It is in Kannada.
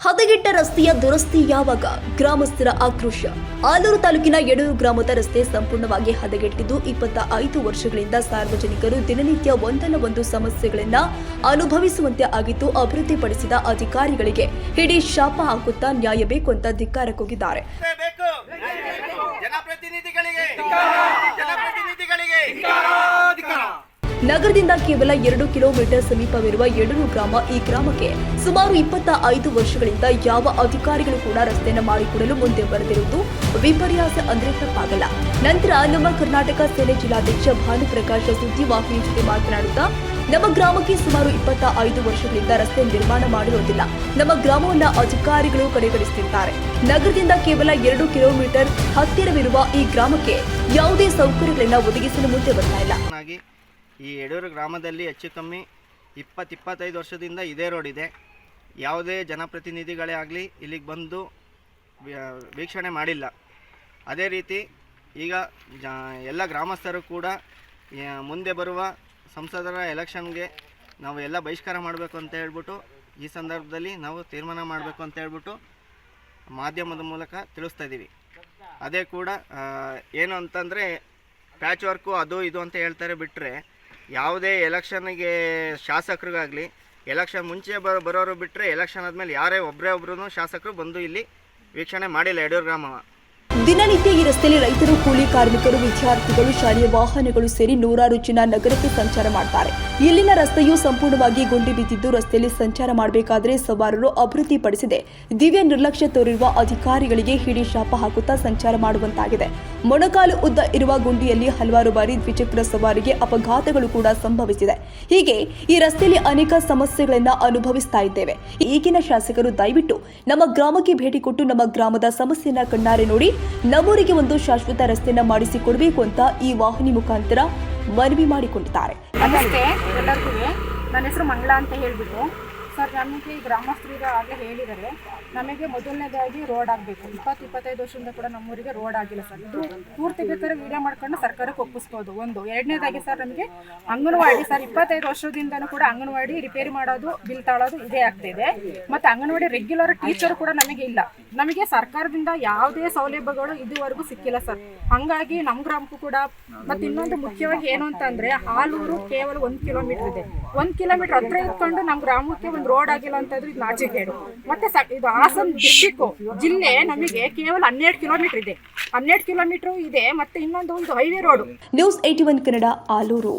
ಹದಗೆಟ್ಟ ರಸ್ತೆಯ ದುರಸ್ತಿ ಯಾವಾಗ? ಗ್ರಾಮಸ್ಥರ ಆಕ್ರೋಶ. ಆಲೂರು ತಾಲೂಕಿನ ಯಡೂರು ಗ್ರಾಮದ ರಸ್ತೆ ಸಂಪೂರ್ಣವಾಗಿ ಹದಗೆಟ್ಟಿದ್ದು ಇಪ್ಪತ್ತ ಐದು ವರ್ಷಗಳಿಂದ ಸಾರ್ವಜನಿಕರು ದಿನನಿತ್ಯ ಒಂದಲ್ಲ ಒಂದು ಸಮಸ್ಯೆಗಳನ್ನ ಅನುಭವಿಸುವಂತೆ ಆಗಿದ್ದು ಅಭಿವೃದ್ಧಿಪಡಿಸಿದ ಅಧಿಕಾರಿಗಳಿಗೆ. ಹಿಡಿ ಶಾಪ ಹಾಕುತ್ತಾ ನ್ಯಾಯ ಬೇಕು ಅಂತ ಧಿಕ್ಕಾರಕ್ಕೋಗಿದ್ದಾರೆ ನಗರದಿಂದ ಕೇವಲ ಎರಡು ಕಿಲೋಮೀಟರ್ ಸಮೀಪವಿರುವ ಯಡೂರು ಗ್ರಾಮ ಈ ಗ್ರಾಮಕ್ಕೆ ಸುಮಾರು ಇಪ್ಪತ್ತ ಐದು ವರ್ಷಗಳಿಂದ ಯಾವ ಅಧಿಕಾರಿಗಳು ಕೂಡ ರಸ್ತೆಯನ್ನು ಮಾಡಿಕೊಡಲು ಮುಂದೆ ಬರೆದಿರುವುದು ವಿಪರ್ಯಾಸ ಅಂದ್ರೆ ತಪ್ಪಾಗಲ್ಲ. ನಂತರ ನಮ್ಮ ಕರ್ನಾಟಕ ಸೇನೆ ಜಿಲ್ಲಾಧ್ಯಕ್ಷ ಭಾನುಪ್ರಕಾಶ್ ಸುದ್ದಿವಾಹಿನಿ ಜೊತೆ ಮಾತನಾಡುತ್ತಾ, ನಮ್ಮ ಗ್ರಾಮಕ್ಕೆ ಸುಮಾರು ಇಪ್ಪತ್ತ ಐದು ವರ್ಷಗಳಿಂದ ರಸ್ತೆ ನಿರ್ಮಾಣ ಮಾಡಿರುವುದಿಲ್ಲ. ನಮ್ಮ ಗ್ರಾಮವನ್ನ ಅಧಿಕಾರಿಗಳು ಕಡೆಗಣಿಸುತ್ತಿದ್ದಾರೆ. ನಗರದಿಂದ ಕೇವಲ ಎರಡು ಕಿಲೋಮೀಟರ್ ಹತ್ತಿರವಿರುವ ಈ ಗ್ರಾಮಕ್ಕೆ ಯಾವುದೇ ಸೌಕರ್ಯಗಳನ್ನ ಒದಗಿಸಲು ಮುಂದೆ ಬರ್ತಾ ಇಲ್ಲ. ಈ ಯಡೂರು ಗ್ರಾಮದಲ್ಲಿ ಹೆಚ್ಚು ಕಮ್ಮಿ ಇಪ್ಪತ್ತು, ಇಪ್ಪತ್ತೈದು ವರ್ಷದಿಂದ ಇದೇ ರೋಡ್ ಇದೆ. ಯಾವುದೇ ಜನಪ್ರತಿನಿಧಿಗಳೇ ಆಗಲಿ ಇಲ್ಲಿಗೆ ಬಂದು ವೀಕ್ಷಣೆ ಮಾಡಿಲ್ಲ. ಅದೇ ರೀತಿ ಈಗ ಜ, ಎಲ್ಲ ಗ್ರಾಮಸ್ಥರು ಕೂಡ ಮುಂದೆ ಬರುವ ಸಂಸದರ ಎಲೆಕ್ಷನ್ಗೆ ನಾವು ಎಲ್ಲ ಬಹಿಷ್ಕಾರ ಮಾಡಬೇಕು ಅಂತ ಹೇಳ್ಬಿಟ್ಟು ಈ ಸಂದರ್ಭದಲ್ಲಿ ನಾವು ತೀರ್ಮಾನ ಮಾಡಬೇಕು ಅಂತ ಹೇಳ್ಬಿಟ್ಟು ಮಾಧ್ಯಮದ ಮೂಲಕ ತಿಳಿಸ್ತಾ ಇದ್ದೀವಿ. ಅದೇ ಕೂಡ ಏನು ಅಂತಂದರೆ ಪ್ಯಾಚ್ ವರ್ಕು ಅದು, ಇದು ಅಂತ ಹೇಳ್ತಾರೆ ಬಿಟ್ಟರೆ ಯಾವುದೇ ಎಲೆಕ್ಷನ್ಗೆ ಶಾಸಕರಿಗಾಗಲಿ ಎಲೆಕ್ಷನ್ ಮುಂಚೆ ಬರೋ, ಬರೋರು ಬಿಟ್ಟರೆ ಎಲೆಕ್ಷನ್ ಆದಮೇಲೆ ಯಾರೇ ಒಬ್ಬರೇ ಒಬ್ಬರೂ ಶಾಸಕರು ಬಂದು ಇಲ್ಲಿ ವೀಕ್ಷಣೆ ಮಾಡಿಲ್ಲ ಯಡಿಯೂರು ಗ್ರಾಮ ದಿನನಿತ್ಯ ಈ ರಸ್ತೆಯಲ್ಲಿ ರೈತರು, ಕೂಲಿ ಕಾರ್ಮಿಕರು, ವಿದ್ಯಾರ್ಥಿಗಳು, ಶಾಲೆಯ ವಾಹನಗಳು ಸೇರಿ ನೂರಾರು ಜನ ನಗರಕ್ಕೆ ಸಂಚಾರ ಮಾಡ್ತಾರೆ. ಇಲ್ಲಿನ ರಸ್ತೆಯು ಸಂಪೂರ್ಣವಾಗಿ ಗುಂಡಿ ಬಿದ್ದಿದ್ದು ರಸ್ತೆಯಲ್ಲಿ ಸಂಚಾರ ಮಾಡಬೇಕಾದ್ರೆ ಸವಾರರು ಅಭಿವೃದ್ಧಿಪಡಿಸಿದೆ. ದಿವ್ಯ ನಿರ್ಲಕ್ಷ್ಯ ತೋರಿರುವ ಅಧಿಕಾರಿಗಳಿಗೆ ಹಿಡಿ ಶಾಪ ಹಾಕುತ್ತಾ ಸಂಚಾರ ಮಾಡುವಂತಾಗಿದೆ. ಮೊಣಕಾಲು ಉದ್ದ ಇರುವ ಗುಂಡಿಯಲ್ಲಿ ಹಲವಾರು ಬಾರಿ ದ್ವಿಚಕ್ರ ಸವಾರಿಗೆ ಅಪಘಾತಗಳು ಕೂಡ ಸಂಭವಿಸಿದೆ. ಹೀಗೆ ಈ ರಸ್ತೆಯಲ್ಲಿ ಅನೇಕ ಸಮಸ್ಯೆಗಳನ್ನು ಅನುಭವಿಸ್ತಾ ಇದ್ದೇವೆ. ಈಗಿನ ಶಾಸಕರು ದಯವಿಟ್ಟು ನಮ್ಮ ಗ್ರಾಮಕ್ಕೆ ಭೇಟಿ ಕೊಟ್ಟು ನಮ್ಮ ಗ್ರಾಮದ ಸಮಸ್ಯೆಯನ್ನ ಕಣ್ಣಾರೆ ನೋಡಿ, ನಮ್ಮೂರಿಗೆ ಒಂದು ಶಾಶ್ವತ ರಸ್ತೆಯನ್ನ ಮಾಡಿಸಿಕೊಡಬೇಕು ಅಂತ ಈ ವಾಹಿನಿ ಮುಖಾಂತರ ಮನವಿ ಮಾಡಿಕೊಂಡಿದ್ದಾರೆ. ನನ್ನ ಹೆಸರು ಮಂಗಳ ಅಂತ ಹೇಳಿಬಿಟ್ಟು. ಸರ್ ನಮಗೆ ಗ್ರಾಮಸ್ಥರಿಗೆ ಹಾಗೆ ಹೇಳಿದರೆ ನಮಗೆ ಮೊದಲನೇದಾಗಿ ರೋಡ್ ಆಗಬೇಕು. ಇಪ್ಪತ್ತು, ಇಪ್ಪತ್ತೈದು ವರ್ಷದಿಂದ ಕೂಡ ನಮ್ಮೂರಿಗೆ ರೋಡ್ ಆಗಿಲ್ಲ ಸರ್. ಇದು ಪೂರ್ತಿ ಬೇಕಾದ್ರೆ ವಿಡಿಯೋ ಮಾಡ್ಕೊಂಡು ಸರ್ಕಾರಕ್ಕೆ ಒಪ್ಪಿಸ್ಬೋದು. ಒಂದು, ಎರಡನೇದಾಗಿ ಸರ್ ನಮಗೆ ಅಂಗನವಾಡಿ ಸರ್, ಇಪ್ಪತ್ತೈದು ವರ್ಷದಿಂದನೂ ಕೂಡ ಅಂಗನವಾಡಿ ರಿಪೇರಿ ಮಾಡೋದು ಬಿಲ್ ತಾಳೋದು ಇದೇ ಆಗ್ತಿದೆ. ಮತ್ತು ಅಂಗನವಾಡಿ ರೆಗ್ಯುಲರ್ ಟೀಚರ್ ಕೂಡ ನಮಗೆ ಇಲ್ಲ. ನಮಗೆ ಸರ್ಕಾರದಿಂದ ಯಾವುದೇ ಸೌಲಭ್ಯಗಳು ಇದುವರೆಗೂ ಸಿಕ್ಕಿಲ್ಲ ಸರ್. ಹಂಗಾಗಿ ನಮ್ಮ ಗ್ರಾಮಕ್ಕೂ ಕೂಡ, ಮತ್ತು ಇನ್ನೊಂದು ಮುಖ್ಯವಾಗಿ ಏನು ಅಂತಂದರೆ ಹಾಲೂರು ಕೇವಲ ಒಂದು ಕಿಲೋಮೀಟರ್ ಇದೆ. ಒಂದು ಕಿಲೋಮೀಟರ್ ಹತ್ರ ಇಟ್ಕೊಂಡು ನಮ್ಮ ಗ್ರಾಮಕ್ಕೆ ಒಂದು ರೋಡ್ ಆಗಿಲ್ಲ ಅಂತಂದ್ರೆ ಇದು ನಾಚಿಕೇಡು ಮತ್ತೆ ಇದು ಹಾಸನ್ ಡಿಸ್ಟಿಕ್ ಜಿಲ್ಲೆ ನಮಗೆ ಕೇವಲ ಹನ್ನೆರಡು ಕಿಲೋಮೀಟರ್ ಇದೆ. ಹನ್ನೆರಡು ಕಿಲೋಮೀಟರ್ ಇದೆ, ಮತ್ತೆ ಇನ್ನೊಂದು ಒಂದು highway road news eighty one Kannada, Aluru.